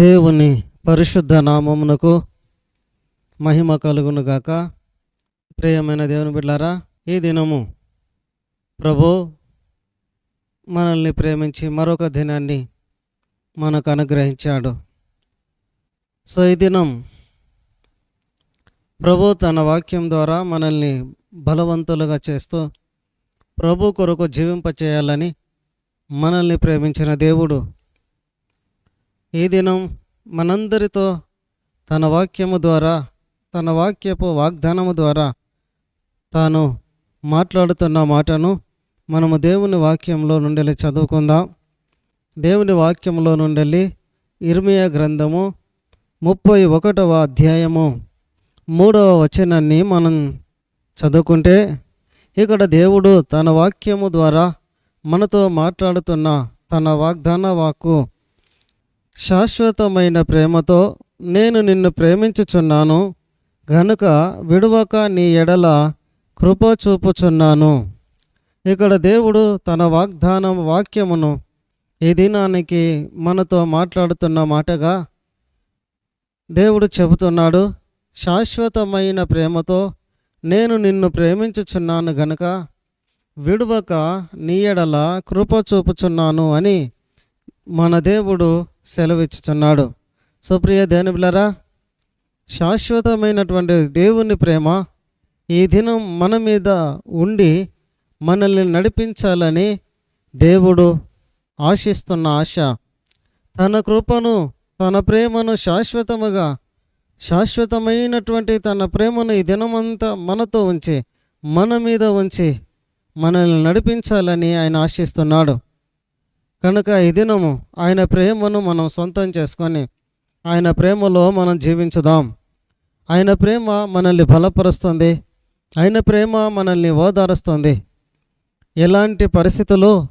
దేవుని పరిశుద్ధ నామమునకు మహిమ కలుగును గాక ప్రియమైన దేవుని బిడ్డారా ఈ దినము ప్రభు మనల్ని ప్రేమించి మరొక దినాన్ని మనకు అనుగ్రహించాడు. సో ఈ దినం ప్రభు తన వాక్యం ద్వారా మనల్ని బలవంతులుగా చేస్తూ ప్రభు కొరకు జీవింపచేయాలని మనల్ని ప్రేమించిన దేవుడు ఈ దినం మనందరితో తన వాక్యము ద్వారా తన వాక్యపు వాగ్దానము ద్వారా తాను మాట్లాడుతున్న మాటను మనము దేవుని వాక్యంలో నుండి చదువుకుందాం. దేవుని వాక్యంలో నుండి ఇర్మియా గ్రంథము ముప్పై ఒకటవ అధ్యాయము మూడవ వచనాన్ని మనం చదువుకుంటే ఇక్కడ దేవుడు తన వాక్యము ద్వారా మనతో మాట్లాడుతున్న తన వాగ్దాన వాక్కు శాశ్వతమైన ప్రేమతో నేను నిన్ను ప్రేమించుచున్నాను గనుక విడువక నీ ఎడల కృప చూపుచున్నాను. ఇక్కడ దేవుడు తన వాగ్దానం వాక్యమును ఈ దినానికి మనతో మాట్లాడుతున్న మాటగా దేవుడు చెబుతున్నాడు శాశ్వతమైన ప్రేమతో నేను నిన్ను ప్రేమించుచున్నాను గనుక విడువక నీ ఎడల కృప చూపుచున్నాను అని మన దేవుడు సెలవిచ్చుచున్నాడు. సుప్రియ దేనిబిలరా శాశ్వతమైనటువంటి దేవుని ప్రేమ ఈ దినం మన మీద ఉండి మనల్ని నడిపించాలని దేవుడు ఆశిస్తున్న ఆశ. తన కృపను తన ప్రేమను శాశ్వతముగా శాశ్వతమైనటువంటి తన ప్రేమను ఈ దినమంతా మనతో ఉంచి మన మీద ఉంచి మనల్ని నడిపించాలని ఆయన ఆశిస్తున్నాడు. కనుక ఈ దినము ఆయన ప్రేమను మనం సొంతం చేసుకొని ఆయన ప్రేమలో మనం జీవించుదాం. ఆయన ప్రేమ మనల్ని బలపరుస్తుంది. ఆయన ప్రేమ మనల్ని ఓదారుస్తుంది. ఎలాంటి పరిస్థితులు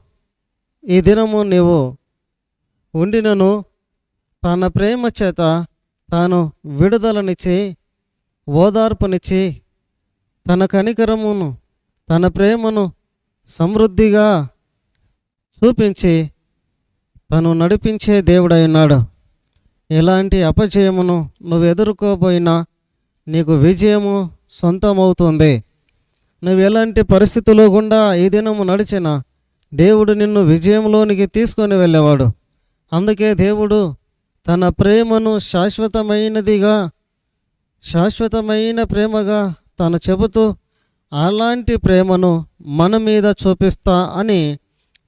ఈ దినము నీవు ఉండినను తన ప్రేమ చేత తాను విడుదలనిచ్చి ఓదార్పునిచ్చి తన కనికరమును తన ప్రేమను సమృద్ధిగా చూపించి తను నడిపించే దేవుడై ఉన్నాడు ఎలాంటి అపజయమును నువ్వు ఎదుర్కోబోయినా నీకు విజయము సొంతమవుతుంది. నువ్వు ఎలాంటి పరిస్థితుల్లో గుండా ఈ దినము నడిచినా దేవుడు నిన్ను విజయంలోనికి తీసుకొని వెళ్ళేవాడు. అందుకే దేవుడు తన ప్రేమను శాశ్వతమైనదిగా శాశ్వతమైన ప్రేమగా తను చెబుతూ అలాంటి ప్రేమను మన మీద చూపిస్తా అని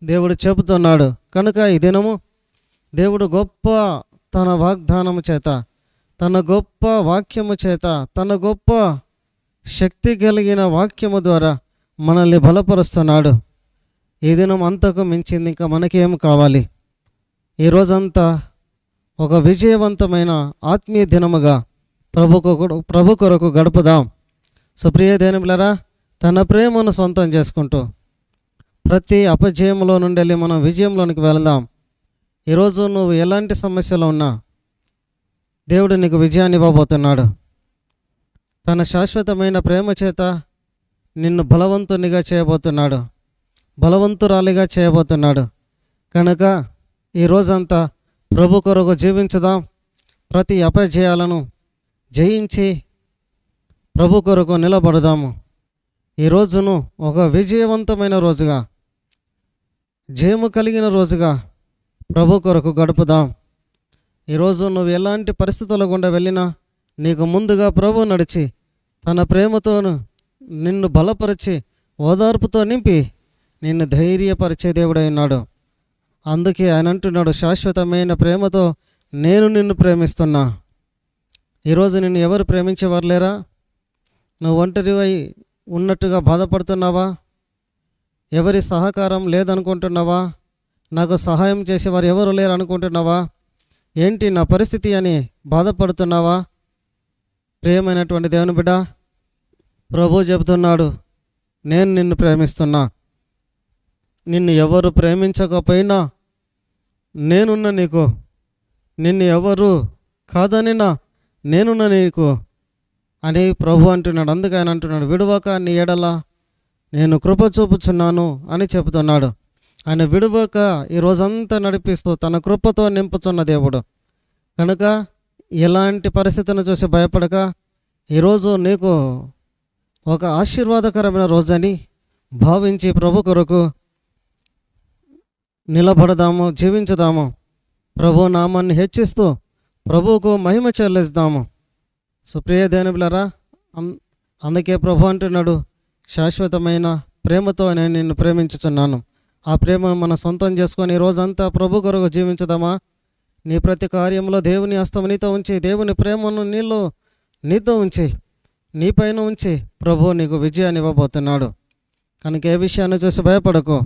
దేవుడు చెబుతున్నాడు. కనుక ఈ దినము దేవుడు గొప్ప తన వాగ్దానము చేత తన గొప్ప వాక్యము చేత తన గొప్ప శక్తి కలిగిన వాక్యము ద్వారా మనల్ని బలపరుస్తున్నాడు. ఈ దినం అంతకు మించింది ఇంకా మనకేం కావాలి? ఈ రోజంతా ఒక విజయవంతమైన ఆత్మీయ దినముగా ప్రభు ప్రభు కొరకు గడుపుదాం. సుప్రియ దేనిలరా తన ప్రేమను సొంతం చేసుకుంటూ ప్రతి అపజయంలో నుండి వెళ్ళి మనం విజయంలోనికి వెళదాం. ఈరోజు నువ్వు ఎలాంటి సమస్యలో ఉన్నా దేవుడు నీకు విజయాన్ని ఇవ్వబోతున్నాడు. తన శాశ్వతమైన ప్రేమ చేత నిన్ను బలవంతునిగా చేయబోతున్నాడు. బలవంతురాలిగా చేయబోతున్నాడు. కనుక ఈ రోజంతా ప్రభు కొరకు జీవించుదాం. ప్రతి అపజయాలను జయించి ప్రభు కొరకు నిలబడదాము. ఈ రోజును ఒక విజయవంతమైన రోజుగా జయము కలిగిన రోజుగా ప్రభు కొరకు గడుపుదాం. ఈరోజు నువ్వు ఎలాంటి పరిస్థితుల గుండా వెళ్ళినా నీకు ముందుగా ప్రభు నడిచి తన ప్రేమతోను నిన్ను బలపరిచి ఓదార్పుతో నింపి నిన్ను ధైర్యపరిచే దేవుడైనాడు అందుకే ఆయన అంటున్నాడు శాశ్వతమైన ప్రేమతో నేను నిన్ను ప్రేమిస్తున్నా. ఈరోజు నిన్ను ఎవరు ప్రేమించేవారు లేరా? నువ్వు ఒంటరివై ఉన్నట్టుగా బాధపడుతున్నావా? ఎవరి సహకారం లేదనుకుంటున్నావా? నాకు సహాయం చేసేవారు ఎవరు లేరు అనుకుంటున్నావా ఏంటి నా పరిస్థితి అని బాధపడుతున్నావా? ప్రియమైనటువంటి దేవుని బిడ్డ ప్రభు చెబుతున్నాడు నేను నిన్ను ప్రేమిస్తున్నా. నిన్ను ఎవరు ప్రేమించకపోయినా నేనున్న నీకు. నిన్ను ఎవరు కాదనినా నేనున్న నీకు. అని ప్రభు అంటున్నాడు. అందుకని అంటున్నాడు విడువక నీ ఎడలా నేను కృప చూపుచున్నాను అని చెబుతున్నాడు. ఆయన విడువక ఈ రోజంతా నడిపిస్తూ తన కృపతో నింపుచున్న దేవుడు. కనుక ఎలాంటి పరిస్థితిని చూసి భయపడక ఈరోజు నీకు ఒక ఆశీర్వాదకరమైన రోజని భావించి ప్రభు కొరకు నిలబడదాము జీవించుదాము. ప్రభు నామాన్ని హెచ్చిస్తూ ప్రభువుకు మహిమ చెల్లిస్తాము. సుప్రియ దేనిబులరా అందుకే ప్రభు అంటున్నాడు శాశ్వతమైన ప్రేమతో నేను నిన్ను ప్రేమించుచున్నాను. ఆ ప్రేమను మనం సొంతం చేసుకొని రోజంతా ప్రభు కొరకు జీవించుదామా? నీ ప్రతి కార్యంలో దేవుని హస్తం నీతో ఉంచి దేవుని ప్రేమను నీలో నీతో ఉంచి నీపైన ఉంచి ప్రభు నీకు విజయాన్ని ఇవ్వబోతున్నాడు. కనుక ఏ విషయాన్ని చూసి భయపడకు.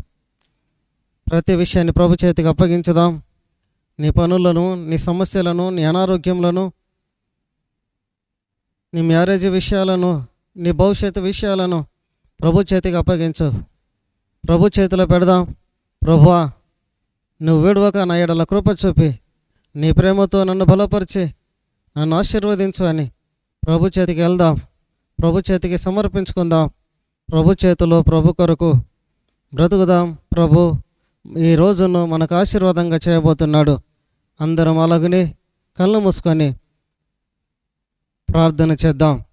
ప్రతి విషయాన్ని ప్రభు చేతికి అప్పగించుదాం. నీ పనులను నీ సమస్యలను నీ అనారోగ్యములను నీ మ్యారేజ్ విషయాలను నీ భవిష్యత్తు విషయాలను ప్రభు చేతికి అప్పగించు. ప్రభు చేతిలో పెడదాం. ప్రభువా నువ్వు విడవక నా ఎడల కృప చూపి. నీ ప్రేమతో నన్ను బలపరిచి నన్ను ఆశీర్వదించు అని ప్రభు చేతికి వెళ్దాం. ప్రభు చేతికి సమర్పించుకుందాం. ప్రభు చేతిలో ప్రభు కొరకు బ్రతుకుదాం. ప్రభు ఈ రోజును మనకు ఆశీర్వాదంగా చేయబోతున్నాడు. అందరం అలాగనే కళ్ళు మూసుకొని ప్రార్థన చేద్దాం.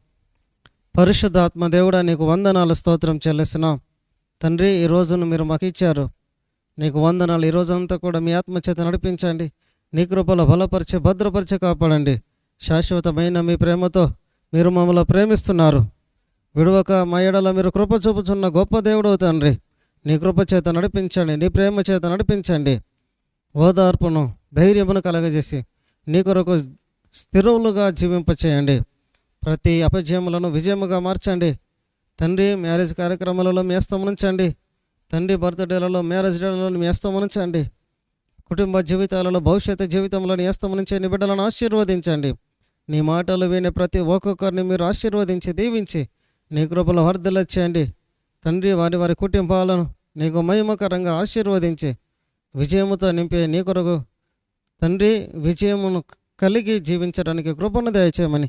పరిశుద్ధాత్మ దేవుడా నీకు వందనాలు స్తోత్రం చెల్లిస్తున్నాం. తండ్రి ఈ రోజును మీరు మాకు ఇచ్చారు. నీకు వందనాలు. ఈ రోజంతా కూడా మీ ఆత్మచేత నడిపించండి. నీ కృపలో బలపరిచి భద్రపరిచి కాపాడండి. శాశ్వతమైన మీ ప్రేమతో మీరు మమ్మల్ని ప్రేమిస్తున్నారు. విడవక మా ఎడల మీరు కృప చూపుచున్న గొప్ప దేవుడు తండ్రి. నీ కృప చేత నడిపించండి. నీ ప్రేమ చేత నడిపించండి. ఓదార్పును ధైర్యమును కలగజేసి నీ కొరకు స్థిరములుగా జీవింపచేయండి. ప్రతి అపజయములను విజయముగా మార్చండి. తండ్రి మ్యారేజ్ కార్యక్రమాలలో మీ ఉంచండి. తండ్రి బర్త్డేలలో మ్యారేజ్ డేలలో మీ ఉంచండి. కుటుంబ జీవితాలలో భవిష్యత్తు జీవితంలో నీ నీ బిడ్డలను ఆశీర్వదించండి. నీ మాటలు వినే ప్రతి ఒక్కొక్కరిని మీరు ఆశీర్వదించి దీవించి నీ కృపలో వర్ధలొచ్చేయండి తండ్రి వారి వారి కుటుంబాలను నీకు మహిమకరంగా ఆశీర్వదించి విజయముతో నింపే నీ కొరకు తండ్రి విజయమును కలిగి జీవించడానికి కృపను దయచేయమని